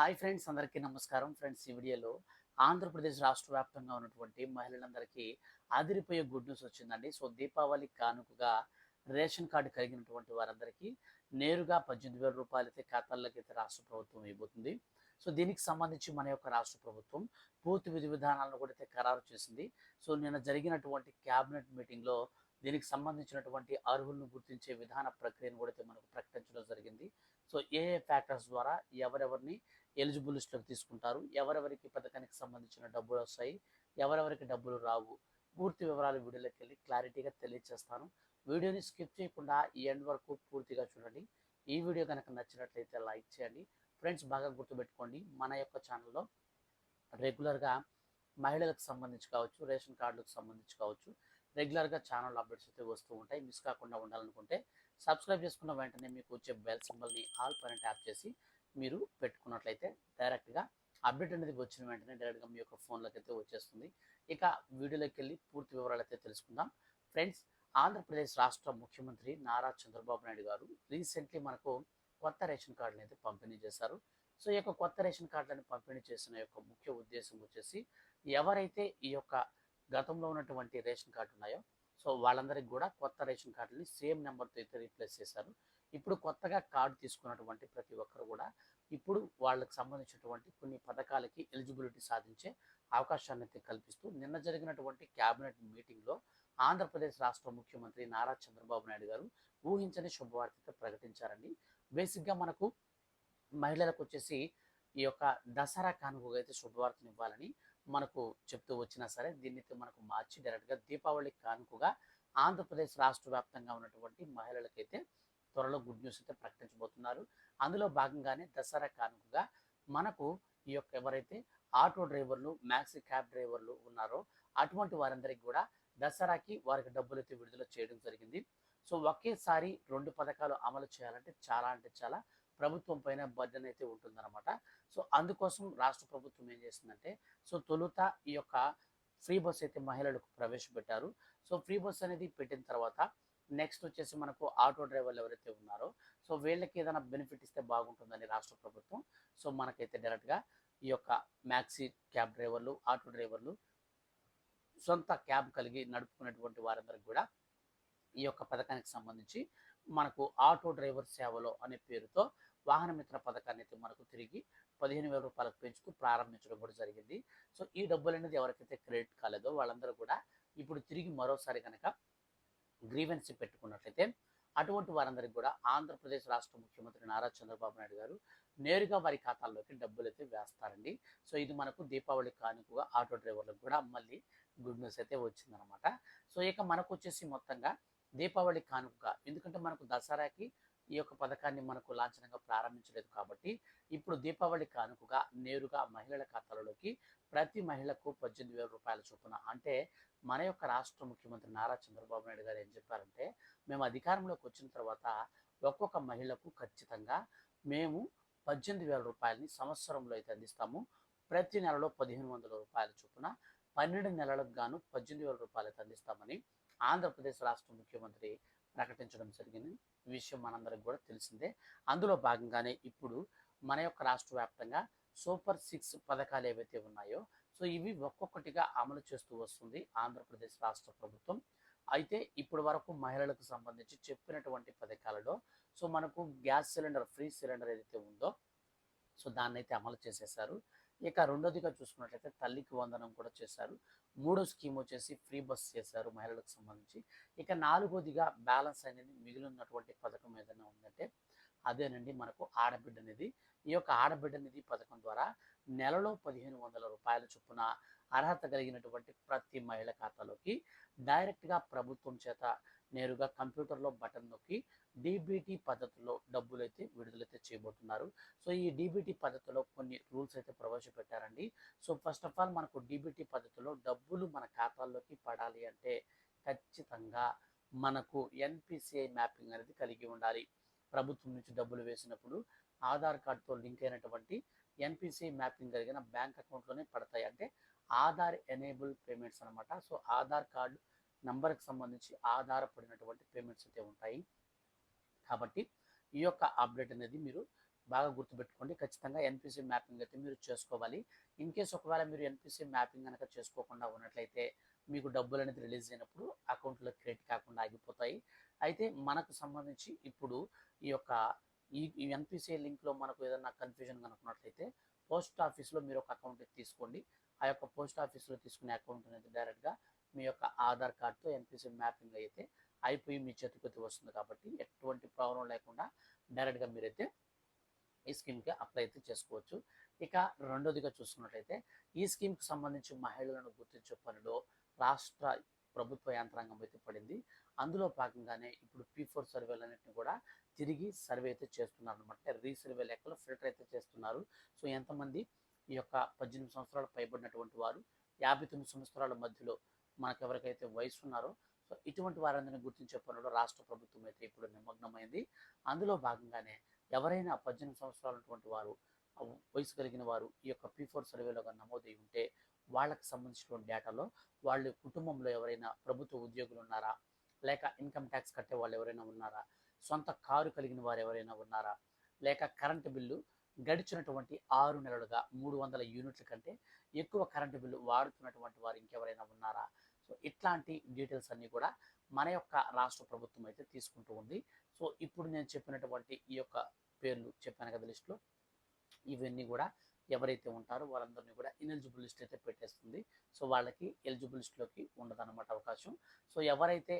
Hi friends అందరికీ నమస్కారం. Friends ఈ వీడియోలో ఆంధ్రప్రదేశ్ రాష్ట్ర వ్యాప్తంగా ఉన్నటువంటి మహిళలందరికీ అదిరిపోయే గుడ్ న్యూస్ వచ్చిందండి. సో దీపావళి కానుకగా రేషన్ కార్డు కలిగినటువంటి వారందరికీ నేరుగా పద్దెనిమిది వేల రూపాయలు అయితే ఖాతాల్లోకి అయితే రాష్ట్ర ప్రభుత్వం ఇవ్వబోతుంది. సో దీనికి సంబంధించి మన యొక్క రాష్ట్ర ప్రభుత్వం పూర్తి విధి విధానాలను కూడా అయితే ఖరారు చేసింది. సో నిన్న జరిగినటువంటి క్యాబినెట్ మీటింగ్లో దీనికి సంబంధించినటువంటి అర్హులను గుర్తించే విధాన ప్రక్రియను కూడా అయితే మనకు ప్రకటించడం జరిగింది. సో ఏ ఏ ఫ్యాక్టర్స్ ద్వారా ఎవరెవరిని ఎలిజిబుల్ లిస్టులోకి తీసుకుంటారు. ఎవరెవరికి పథకానికి సంబంధించిన డబ్బులు వస్తాయి ఎవరెవరికి డబ్బులు రావు పూర్తి వివరాలు వీడియోలోకి వెళ్ళి క్లారిటీగా తెలియజేస్తాను వీడియోని స్కిప్ చేయకుండా ఈ ఎండ్ వరకు పూర్తిగా చూడండి. ఈ వీడియో కనుక నచ్చినట్లయితే లైక్ చేయండి. ఫ్రెండ్స్ బాగా గుర్తుపెట్టుకోండి. మన యొక్క ఛానల్లో రెగ్యులర్గా మహిళలకు సంబంధించి కావచ్చు రేషన్ కార్డులకు సంబంధించి కావచ్చు రెగ్యులర్గా ఛానల్ అప్డేట్స్ అయితే వస్తూ ఉంటాయి. మిస్ కాకుండా ఉండాలనుకుంటే సబ్స్క్రైబ్ చేసుకున్న వెంటనే మీకు వచ్చే బెల్ సింబల్ని ఆల్ పైన ట్యాప్ చేసి మీరు పెట్టుకున్నట్లయితే డైరెక్ట్గా అప్డేట్ అనేది వచ్చిన వెంటనే డైరెక్ట్గా మీ యొక్క ఫోన్లోకి అయితే వచ్చేస్తుంది. ఇక వీడియోలోకి వెళ్ళి పూర్తి వివరాలు అయితే తెలుసుకుందాం. ఫ్రెండ్స్ ఆంధ్రప్రదేశ్ రాష్ట్ర ముఖ్యమంత్రి నారా చంద్రబాబు నాయుడు గారు రీసెంట్లీ మనకు కొత్త రేషన్ కార్డుని అయితే పంపిణీ చేశారు. సో ఈ యొక్క కొత్త రేషన్ కార్డులను పంపిణీ చేసిన యొక్క ముఖ్య ఉద్దేశం వచ్చేసి ఎవరైతే ఈ యొక్క గతంలో ఉన్నటువంటి రేషన్ కార్డు ఉన్నాయో సో వాళ్ళందరికీ కూడా కొత్త రేషన్ కార్డుని సేమ్ నెంబర్తో అయితే రీప్లేస్ చేశారు. ఇప్పుడు కొత్తగా కార్డు తీసుకున్నటువంటి ప్రతి ఒక్కరు కూడా ఇప్పుడు వాళ్ళకి సంబంధించినటువంటి కొన్ని పథకాలకి ఎలిజిబిలిటీ సాధించే అవకాశాన్ని అయితే కల్పిస్తూ నిన్న జరిగినటువంటి క్యాబినెట్ మీటింగ్లో ఆంధ్రప్రదేశ్ రాష్ట్ర ముఖ్యమంత్రి నారా చంద్రబాబు నాయుడు గారు ఊహించని శుభవార్త ప్రకటించారండి. బేసిక్గా మనకు మహిళలకు వచ్చేసి ఈ యొక్క దసరా కానుకగా అయితే శుభవార్తను ఇవ్వాలని మనకు చెప్తూ వచ్చినా సరే దీన్నైతే మనకు మార్చి డైరెక్ట్గా దీపావళి కానుకగా ఆంధ్రప్రదేశ్ రాష్ట్ర వ్యాప్తంగా ఉన్నటువంటి మహిళలకైతే త్వరలో గుడ్ న్యూస్ అయితే ప్రకటించబోతున్నారు. అందులో భాగంగానే దసరా కానుకగా మనకు ఈ యొక్క ఎవరైతే ఆటో డ్రైవర్లు మ్యాక్సీ క్యాబ్ డ్రైవర్లు ఉన్నారో అటువంటి వారందరికీ కూడా దసరాకి వారికి డబ్బులు అయితే విడుదల చేయడం జరిగింది. సో ఒకేసారి రెండు పథకాలు అమలు చేయాలంటే చాలా అంటే చాలా ప్రభుత్వం పైన బర్డెన్ అయితే ఉంటుందన్నమాట. సో అందుకోసం రాష్ట్ర ప్రభుత్వం ఏం చేసిందంటే సో తొలుత ఈ యొక్క ఫ్రీ బస్ అయితే మహిళలకు ప్రవేశపెట్టారు. సో ఫ్రీ బస్ అనేది పెట్టిన తర్వాత నెక్స్ట్ వచ్చేసి మనకు ఆటో డ్రైవర్లు ఎవరైతే ఉన్నారో సో వీళ్ళకి ఏదైనా బెనిఫిట్ ఇస్తే బాగుంటుందని రాష్ట్ర ప్రభుత్వం సో మనకైతే డైరెక్ట్గా ఈ యొక్క మ్యాక్సీ క్యాబ్ డ్రైవర్లు ఆటో డ్రైవర్లు సొంత క్యాబ్ కలిగి నడుపుకునేటువంటి వారందరికి కూడా ఈ యొక్క పథకానికి సంబంధించి మనకు ఆటో డ్రైవర్ సేవలో అనే పేరుతో వాహన మిత్ర పథకాన్ని అయితే మనకు తిరిగి పదిహేను వేల రూపాయలకు పెంచుకు ప్రారంభించడం కూడా జరిగింది. సో ఈ డబ్బులు అనేది ఎవరికైతే క్రెడిట్ కాలేదో వాళ్ళందరూ కూడా ఇప్పుడు తిరిగి మరోసారి కనుక గ్రీవెన్సీ పెట్టుకున్నట్లయితే అటువంటి వారందరికీ కూడా ఆంధ్రప్రదేశ్ రాష్ట్ర ముఖ్యమంత్రి నారా చంద్రబాబు నాయుడు గారు నేరుగా వారి ఖాతాల్లోకి డబ్బులు అయితే వేస్తారండి. సో ఇది మనకు దీపావళి కానుకగా ఆటో డ్రైవర్లకు కూడా మళ్ళీ గుడ్ న్యూస్ అయితే వచ్చిందనమాట సో ఇక మనకు వచ్చేసి మొత్తంగా దీపావళి కానుకగా ఎందుకంటే మనకు దసరాకి ఈ యొక్క పథకాన్ని మనకు లాంఛనంగా ప్రారంభించలేదు కాబట్టి ఇప్పుడు దీపావళి కానుకగా నేరుగా మహిళల ఖాతాలలోకి ప్రతి మహిళకు పద్దెనిమిది వేల రూపాయల చొప్పున అంటే మన యొక్క రాష్ట్ర ముఖ్యమంత్రి నారా చంద్రబాబు నాయుడు గారు ఏం చెప్పారంటే మేము అధికారంలోకి వచ్చిన తర్వాత ఒక్కొక్క మహిళకు ఖచ్చితంగా మేము పద్దెనిమిది వేల రూపాయలని సంవత్సరంలో అయితే అందిస్తాము. ప్రతి నెలలో పదిహేను వందల రూపాయల చొప్పున పన్నెండు నెలలకు గాను పద్దెనిమిది వేల రూపాయలు అందిస్తామని ఆంధ్రప్రదేశ్ రాష్ట్ర ముఖ్యమంత్రి ప్రకటించడం జరిగింది. విషయం మనందరికి కూడా తెలిసిందే. అందులో భాగంగానే ఇప్పుడు మన యొక్క రాష్ట్ర వ్యాప్తంగా సూపర్ సిక్స్ పథకాలు ఏవైతే ఉన్నాయో సో ఇవి ఒక్కొక్కటిగా అమలు చేస్తూ వస్తుంది ఆంధ్రప్రదేశ్ రాష్ట్ర ప్రభుత్వం. అయితే ఇప్పటి వరకు మహిళలకు సంబంధించి చెప్పినటువంటి పథకాలలో సో మనకు గ్యాస్ సిలిండర్ ఫ్రీ సిలిండర్ ఏదైతే ఉందో సో దాన్ని అయితే అమలు చేసేసారు ఇక రెండోదిగా చూసుకున్నట్లయితే తల్లికి వందనం కూడా చేశారు. మూడో స్కీమ్ వచ్చేసి ఫ్రీ బస్ చేశారు మహిళలకు సంబంధించి. ఇక నాలుగోదిగా బ్యాలెన్స్ అనేది మిగిలినటువంటి పథకం ఏదైనా ఉందంటే అదేనండి మనకు ఆడబిడ్డ నిధి. ఈ యొక్క ఆడబిడ్డ నిధి పథకం ద్వారా నెలలో పదిహేను వందల రూపాయల చొప్పున అర్హత కలిగినటువంటి ప్రతి మహిళ ఖాతాలోకి డైరెక్ట్గా ప్రభుత్వం చేత నేరుగా కంప్యూటర్లో బటన్ నొక్కి డీబీటీ పద్ధతిలో డబ్బులు అయితే విడుదలైతే చేయబోతున్నారు. సో ఈ డీబీటీ పద్ధతిలో కొన్ని రూల్స్ అయితే ప్రవేశపెట్టారండి. సో ఫస్ట్ ఆఫ్ ఆల్ మనకు డీబీటీ పద్ధతిలో డబ్బులు మన ఖాతాల్లోకి పడాలి అంటే ఖచ్చితంగా మనకు ఎన్పిసిఐ మ్యాపింగ్ అనేది కలిగి ఉండాలి. ప్రభుత్వం నుంచి డబ్బులు వేసినప్పుడు ఆధార్ కార్డుతో లింక్ అయినటువంటి ఎన్పిసిఐ మ్యాపింగ్ కలిగిన బ్యాంక్ అకౌంట్లోనే పడతాయి. అంటే ఆధార్ ఎనేబుల్ పేమెంట్స్ అనమాట సో ఆధార్ కార్డు నంబర్కి సంబంధించి ఆధారపడినటువంటి పేమెంట్స్ అయితే ఉంటాయి. కాబట్టి ఈ యొక్క అప్డేట్ అనేది మీరు బాగా గుర్తుపెట్టుకోండి. ఖచ్చితంగా ఎన్పిసి మ్యాపింగ్ అయితే మీరు చేసుకోవాలి. ఇన్ కేస్ ఒకవేళ మీరు ఎన్పిసి మ్యాపింగ్ కనుక చేసుకోకుండా ఉన్నట్లయితే మీకు డబ్బులు అనేది రిలీజ్ అయినప్పుడు అకౌంట్లో క్రెడిట్ కాకుండా ఆగిపోతాయి. అయితే మనకు సంబంధించి ఇప్పుడు ఈ యొక్క ఈ ఎన్పిసిఐ లింక్లో మనకు ఏదైనా కన్ఫ్యూజన్ కనుక్కున్నట్లయితే పోస్ట్ ఆఫీస్లో మీరు ఒక అకౌంట్ తీసుకోండి. ఆ యొక్క పోస్ట్ ఆఫీస్లో తీసుకునే అకౌంట్ అనేది డైరెక్ట్గా మీ యొక్క ఆధార్ కార్డ్తో ఎన్పిసి మ్యాపింగ్ అయితే అయిపోయి మీ చేతికి వస్తుంది కాబట్టి ఎటువంటి ప్రాబ్లం లేకుండా డైరెక్ట్గా మీరైతే ఈ స్కీమ్కి అప్లై అయితే చేసుకోవచ్చు. ఇక రెండోదిగా చూసుకున్నట్లయితే ఈ స్కీమ్కి సంబంధించి మహిళలను గుర్తించే పనిలో రాష్ట్ర ప్రభుత్వ యంత్రాంగం అయితే పడింది. అందులో భాగంగానే ఇప్పుడు పీ ఫోర్ సర్వేలన్నింటినీ కూడా తిరిగి సర్వే అయితే చేస్తున్నారు అనమాట రీసర్వే లెక్కలో ఫిల్టర్ అయితే చేస్తున్నారు. సో ఎంతమంది ఈ యొక్క పద్దెనిమిది సంవత్సరాలు పైబడినటువంటి వారు యాభై తొమ్మిది సంవత్సరాల మధ్యలో మనకు ఎవరికైతే వయసు ఉన్నారో సో ఇటువంటి వారందరినీ గుర్తించే పనులు రాష్ట్ర ప్రభుత్వం అయితే ఇప్పుడు నిమగ్నమైంది. అందులో భాగంగానే ఎవరైనా పద్దెనిమిది సంవత్సరాలు ఉన్నటువంటి వారు వయసు కలిగిన వారు ఈ యొక్క పీ ఫోర్ సర్వేలో నమోదై ఉంటే వాళ్ళకి సంబంధించినటువంటి డేటాలో వాళ్ళ కుటుంబంలో ఎవరైనా ప్రభుత్వ ఉద్యోగులు ఉన్నారా? లేక ఇన్కమ్ ట్యాక్స్ కట్టే వాళ్ళు ఎవరైనా ఉన్నారా? సొంత కారు కలిగిన వారు ఎవరైనా ఉన్నారా? లేక కరెంటు బిల్లు గడిచినటువంటి ఆరు నెలలుగా మూడు వందల యూనిట్ల కంటే ఎక్కువ కరెంటు బిల్లు వాడుతున్నటువంటి వారు ఇంకెవరైనా ఉన్నారా? సో ఇట్లాంటి డీటెయిల్స్ అన్నీ కూడా మన యొక్క రాష్ట్ర ప్రభుత్వం అయితే తీసుకుంటూ ఉంది. సో ఇప్పుడు నేను చెప్పినటువంటి ఈ యొక్క పేర్లు చెప్పాను కదా లిస్టులో. ఇవన్నీ కూడా ఎవరైతే ఉంటారో వాళ్ళందరినీ కూడా ఇనెలిజిబుల్ లిస్ట్ అయితే పెట్టేస్తుంది. సో వాళ్ళకి ఎలిజిబుల్ లిస్టులోకి ఉండదన్నమాట అవకాశం. సో ఎవరైతే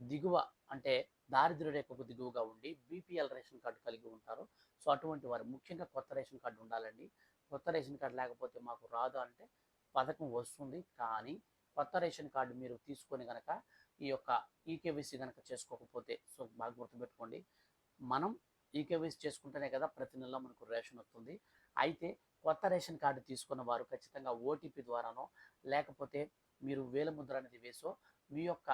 దిగువ అంటే దారిద్ర్య రేఖకు దిగువగా ఉండి బీపీఎల్ రేషన్ కార్డు కలిగి ఉంటారో సో అటువంటి వారు ముఖ్యంగా కొత్త రేషన్ కార్డు ఉండాలండి. కొత్త రేషన్ కార్డు లేకపోతే మాకు రాదు అంటే పథకం వస్తుంది. కానీ కొత్త రేషన్ కార్డు మీరు తీసుకొని కనుక ఈ యొక్క ఈకేవీసీ కనుక చేసుకోకపోతే సో బాగా గుర్తుపెట్టుకోండి. మనం ఈకేవీసీ చేసుకుంటేనే కదా ప్రతి నెల మనకు రేషన్ వస్తుంది. అయితే కొత్త రేషన్ కార్డు తీసుకున్న వారు ఖచ్చితంగా ఓటీపీ ద్వారానో లేకపోతే మీరు వేల ముద్ర అనేది వేసో మీ యొక్క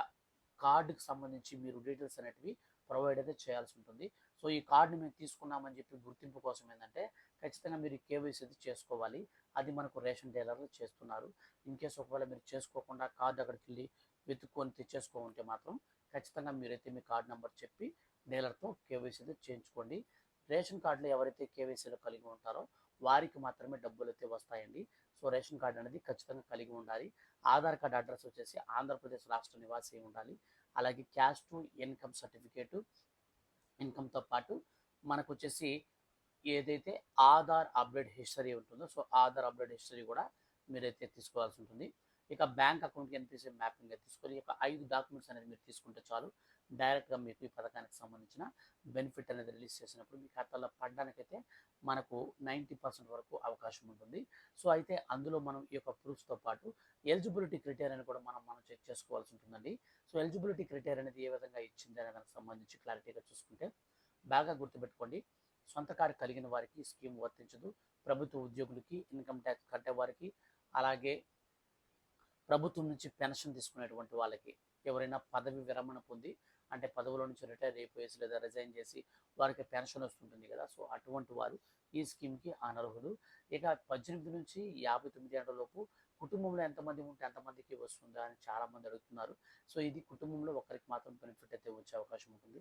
కార్డుకు సంబంధించి మీరు డీటెయిల్స్ అనేటివి ప్రొవైడ్ అయితే చేయాల్సి ఉంటుంది. సో ఈ కార్డుని మేము తీసుకున్నామని చెప్పి గుర్తింపు కోసం ఏంటంటే ఖచ్చితంగా మీరు కేవైసీ అయితే చేసుకోవాలి. అది మనకు రేషన్ డీలర్లు చేస్తున్నారు. ఇన్ కేసు ఒకవేళ మీరు చేసుకోకుండా కార్డు అక్కడికి వెళ్ళి వెతుక్కొని తెచ్చేసుకో ఉంటే మాత్రం ఖచ్చితంగా మీరైతే మీ కార్డు నెంబర్ చెప్పి డీలర్తో కేవైసీ చేయించుకోండి. రేషన్ కార్డులో ఎవరైతే కేవైసీలో కలిగి ఉంటారో వారికి మాత్రమే డబ్బులు అయితే వస్తాయండి. సో రేషన్ కార్డు అనేది ఖచ్చితంగా కలిగి ఉండాలి. ఆధార్ కార్డు అడ్రస్ వచ్చేసి ఆంధ్రప్రదేశ్ రాష్ట్ర నివాసి ఉండాలి. అలాగే క్యాష్ టు ఇన్కమ్ సర్టిఫికేటు ఇన్కమ్తో పాటు మనకు వచ్చేసి ఏదైతే ఆధార్ అప్డేట్ హిస్టరీ ఉంటుందో సో ఆధార్ అప్డేట్ హిస్టరీ కూడా మీరైతే తీసుకోవాల్సి ఉంటుంది. ఇక బ్యాంక్ అకౌంట్కి ఎన్పిసి మ్యాపింగ్ తీసుకొని ఇక ఐదు డాక్యుమెంట్స్ అనేది మీరు తీసుకుంటే చాలు. డైరెక్ట్గా మీకు ఈ పథకానికి సంబంధించిన బెనిఫిట్ అనేది రిలీజ్ చేసినప్పుడు మీ ఖాతాలో పడడానికైతే మనకు నైంటీ పర్సెంట్ వరకు అవకాశం ఉంటుంది. సో అయితే అందులో మనం ఈ యొక్క ప్రూఫ్స్తో పాటు ఎలిజిబిలిటీ క్రిటేరియాని కూడా మనం మనం చెక్ చేసుకోవాల్సి ఉంటుందండి. సో ఎలిజిబిలిటీ క్రిటేరియా అనేది ఏ విధంగా ఇచ్చింది అనే దానికి సంబంధించి క్లారిటీగా చూసుకుంటే బాగా గుర్తుపెట్టుకోండి. సొంత కారు కలిగిన వారికి స్కీమ్ వర్తించదు. ప్రభుత్వ ఉద్యోగులకి ఇన్కమ్ ట్యాక్స్ కట్టే వారికి అలాగే ప్రభుత్వం నుంచి పెన్షన్ తీసుకునేటువంటి వాళ్ళకి ఎవరైనా పదవి విరమణ పొంది అంటే పదవిలో నుంచి రిటైర్ అయిపోయేసి లేదా రిజైన్ చేసి వారికి పెన్షన్ వస్తుంటుంది కదా. సో అటువంటి వారు ఈ స్కీమ్కి అనర్హులు. ఇక పద్దెనిమిది నుంచి యాభై తొమ్మిది ఏళ్ళ లోపు కుటుంబంలో ఎంతమంది ఉంటే ఎంతమందికి వస్తుందా అని చాలామంది అడుగుతున్నారు. సో ఇది కుటుంబంలో ఒకరికి మాత్రం బెనిఫిట్ అయితే వచ్చే అవకాశం ఉంటుంది.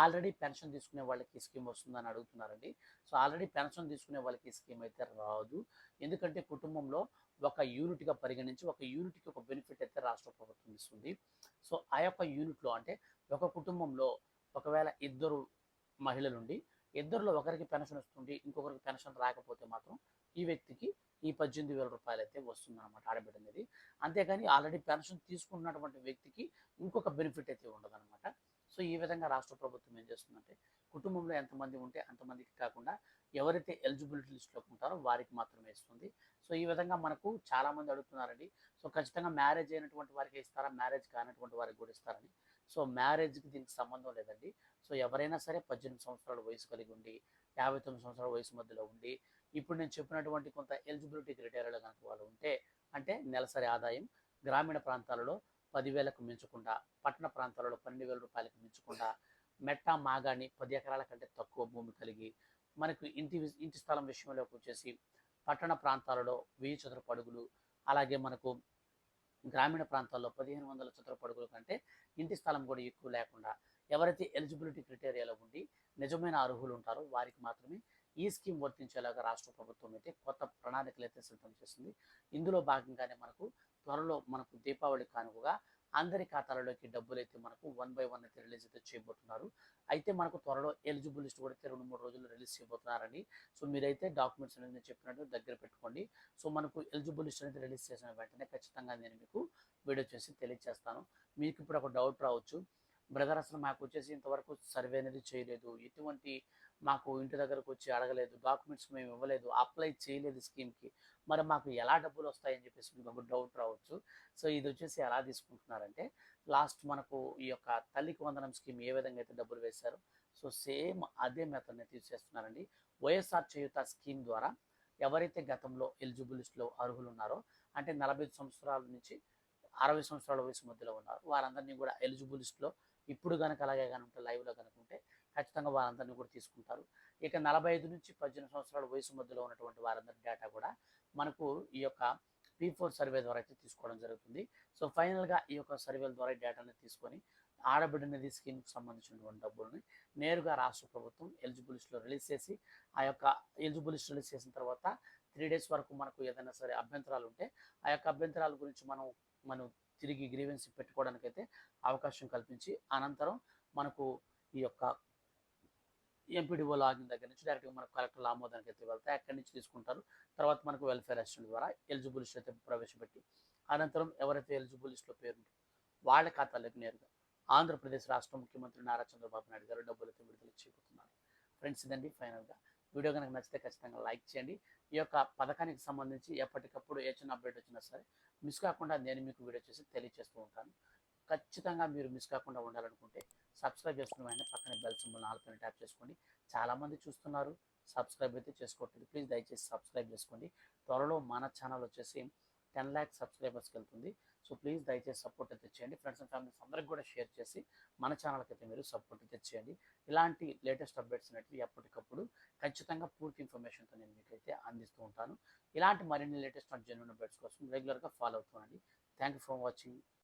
ఆల్రెడీ పెన్షన్ తీసుకునే వాళ్ళకి స్కీమ్ వస్తుందని అడుగుతున్నారండి. సో ఆల్రెడీ పెన్షన్ తీసుకునే వాళ్ళకి స్కీమ్ అయితే రాదు. ఎందుకంటే కుటుంబంలో ఒక యూనిట్గా పరిగణించి ఒక యూనిట్కి ఒక బెనిఫిట్ అయితే రాష్ట్ర ప్రభుత్వం ఇస్తుంది. సో ఆ యొక్క యూనిట్లో అంటే ఒక కుటుంబంలో ఒకవేళ ఇద్దరు మహిళలుండి ఇద్దరిలో ఒకరికి పెన్షన్ వస్తుంది ఇంకొకరికి పెన్షన్ రాకపోతే మాత్రం ఈ వ్యక్తికి ఈ పద్దెనిమిది వేల రూపాయలు అయితే వస్తుందన్నమాట ఆడబిడ్డ అనేది. అంతేకాని ఆల్రెడీ పెన్షన్ తీసుకున్నటువంటి వ్యక్తికి ఇంకొక బెనిఫిట్ అయితే ఉండదన్నమాట. సో ఈ విధంగా రాష్ట్ర ప్రభుత్వం ఏం చేస్తుందంటే కుటుంబంలో ఎంతమంది ఉంటే అంతమందికి కాకుండా ఎవరైతే ఎలిజిబిలిటీ లిస్టులో ఉంటారో వారికి మాత్రమే ఇస్తుంది. సో ఈ విధంగా మనకు చాలామంది అడుగుతున్నారండి. సో ఖచ్చితంగా మ్యారేజ్ అయినటువంటి వారికి ఇస్తారా మ్యారేజ్ కానటువంటి వారికి కూడా ఇస్తారని. సో మ్యారేజ్కి దీనికి సంబంధం లేదండి. సో ఎవరైనా సరే పద్దెనిమిది సంవత్సరాల వయసు కలిగి ఉండి యాభై తొమ్మిది సంవత్సరాల వయసు మధ్యలో ఉండి ఇప్పుడు నేను చెప్పినటువంటి కొంత ఎలిజిబిలిటీ క్రైటీరియాలో కనుక వాళ్ళు ఉంటే అంటే నెలసరి ఆదాయం గ్రామీణ ప్రాంతాలలో పదివేలకు మించకుండా పట్టణ ప్రాంతాలలో పన్నెండు వేల రూపాయలకు మించకుండా మెట్ట మాగాని పది ఎకరాల కంటే తక్కువ భూమి కలిగి మనకు ఇంటి ఇంటి స్థలం విషయంలోకి వచ్చేసి పట్టణ ప్రాంతాలలో వెయ్యి చదరపు అడుగులు అలాగే మనకు గ్రామీణ ప్రాంతాల్లో పదిహేను వందల చతురపడుగుల కంటే ఇంటి స్థలం కూడా ఎక్కువ లేకుండా ఎవరైతే ఎలిజిబిలిటీ క్రిటేరియాలో ఉండి నిజమైన అర్హులు ఉంటారో వారికి మాత్రమే ఈ స్కీమ్ వర్తించేలాగా రాష్ట్ర ప్రభుత్వం అయితే కొత్త ప్రణాళికలు అయితే సిద్ధం చేసింది. ఇందులో భాగంగానే మనకు త్వరలో మనకు దీపావళి కానుకగా అందరి ఖాతాలలోకి డబ్బులు అయితే మనకు వన్ బై వన్ అయితే రిలీజ్ అయితే చేయబోతున్నారు. అయితే మనకు త్వరలో ఎలిజిబుల్ లిస్ట్ కూడా అయితే రెండు మూడు రోజులు రిలీజ్ చేయబోతున్నారని. సో మీరైతే డాక్యుమెంట్స్ అనేది నేను చెప్పినట్టు దగ్గర పెట్టుకోండి. సో మనకు ఎలిజిబుల్ లిస్ట్ అనేది రిలీజ్ చేసిన వెంటనే ఖచ్చితంగా నేను మీకు వీడియో చేసి తెలియజేస్తాను మీకు ఇప్పుడు ఒక డౌట్ రావచ్చు. బ్రదర్ అసలు మాకు వచ్చేసి ఇంతవరకు సర్వే అనేది చేయలేదు. ఎటువంటి మాకు ఇంటి దగ్గరకు వచ్చి అడగలేదు. డాక్యుమెంట్స్ మేము ఇవ్వలేదు. అప్లై చేయలేదు స్కీమ్కి. మరి మాకు ఎలా డబ్బులు వస్తాయని చెప్పేసి మీకు ఒక డౌట్ రావచ్చు. సో ఇది వచ్చేసి ఎలా తీసుకుంటున్నారంటే లాస్ట్ మనకు ఈ యొక్క తల్లికి వందనం స్కీమ్ ఏ విధంగా అయితే డబ్బులు వేశారు సో సేమ్ అదే మెథడ్ని తీసేస్తున్నారండి. వైఎస్ఆర్ చేయుత స్కీమ్ ద్వారా ఎవరైతే గతంలో ఎలిజిబుల్ లిస్ట్లో అర్హులు ఉన్నారో అంటే నలభై సంవత్సరాల నుంచి అరవై సంవత్సరాల వయసు మధ్యలో ఉన్నారు వారందరినీ కూడా ఎలిజిబుల్ లిస్ట్లో ఇప్పుడు కనుక అలాగే కనుక ఉంటే లైవ్లో కనుక ఉంటే ఖచ్చితంగా వారందరినీ కూడా తీసుకుంటారు. ఇక నలభై ఐదు నుంచి పద్దెనిమిది సంవత్సరాల వయసు మధ్యలో ఉన్నటువంటి వారందరి డేటా కూడా మనకు ఈ యొక్క పీ ఫోర్ సర్వే ద్వారా అయితే తీసుకోవడం జరుగుతుంది. సో ఫైనల్గా ఈ యొక్క సర్వేల ద్వారా డేటాని తీసుకొని ఆడబిడ్డ నిధి స్కీమ్కి సంబంధించినటువంటి డబ్బుల్ని నేరుగా రాష్ట్ర ప్రభుత్వం ఎలిజిబుల్ లిస్ట్లో రిలీజ్ చేసి ఆ యొక్క ఎలిజిబుల్ లిస్ట్ రిలీజ్ చేసిన తర్వాత త్రీ డేస్ వరకు మనకు ఏదైనా సరే అభ్యంతరాలు ఉంటే ఆ యొక్క అభ్యంతరాల గురించి మనం మనం తిరిగి గ్రీవెన్స్ పెట్టుకోవడానికి అయితే అవకాశం కల్పించి అనంతరం మనకు ఈ యొక్క ఎంపీడీఓ లాగిన్ దగ్గర నుంచి డైరెక్ట్గా మనకు కలెక్టర్ ఆమోదానికి అయితే వెళ్తాయి. అక్కడి నుంచి తీసుకుంటారు. తర్వాత మనకు వెల్ఫేర్ అసిస్టెంట్ ద్వారా ఎలిజిబుల్ లిస్ట్ అయితే ప్రవేశపెట్టి అనంతరం ఎవరైతే ఎలిజిబుల్ లిస్ట్లో పేరు వాళ్ళ ఖాతాలోకి నేరుగా ఆంధ్రప్రదేశ్ రాష్ట్ర ముఖ్యమంత్రి నారా చంద్రబాబు నాయుడు గారు డబ్బులు అయితే విడుదల చేయబోతున్నారు. ఫ్రెండ్స్ ఇదండి ఫైనల్గా. వీడియో కనుక నచ్చితే ఖచ్చితంగా లైక్ చేయండి. ఈ యొక్క పథకానికి సంబంధించి ఎప్పటికప్పుడు ఏ చిన్న అప్డేట్ వచ్చినా సరే మిస్ కాకుండా నేను మీకు వీడియో చేసి తెలియజేస్తూ ఉంటాను. ఖచ్చితంగా మీరు మిస్ కాకుండా ఉండాలనుకుంటే సబ్స్క్రైబ్ చేసుకున్న వెంటనే పక్కన బెల్ సింబల్ నాలుగు ట్యాప్ చేసుకోండి. చాలామంది చూస్తున్నారు సబ్స్క్రైబ్ అయితే చేసుకోవట్లేదు ప్లీజ్ దయచేసి సబ్స్క్రైబ్ చేసుకోండి. త్వరలో మన ఛానల్ వచ్చేసి టెన్ ల్యాక్ సబ్స్క్రైబర్స్కి వెళ్తుంది. సో ప్లీజ్ దయచేసి సపోర్ట్ అయితే చేయండి. ఫ్రెండ్స్ అండ్ ఫ్యామిలీస్ అందరికి కూడా షేర్ చేసి మన ఛానల్కి అయితే మీరు సపోర్ట్ అయితే చేయండి. ఇలాంటి లేటెస్ట్ అప్డేట్స్ అనేవి ఎప్పటికప్పుడు ఖచ్చితంగా పూర్తి ఇన్ఫర్మేషన్తో నేను మీకు అయితే అందిస్తూ ఉంటాను. ఇలాంటి మరిన్ని లేటెస్ట్ అండ్ జెన్యున్ అప్డేట్స్ కోసం రెగ్యులర్గా ఫాలో అవుతుండండి థ్యాంక్ యూ ఫర్ వాచింగ్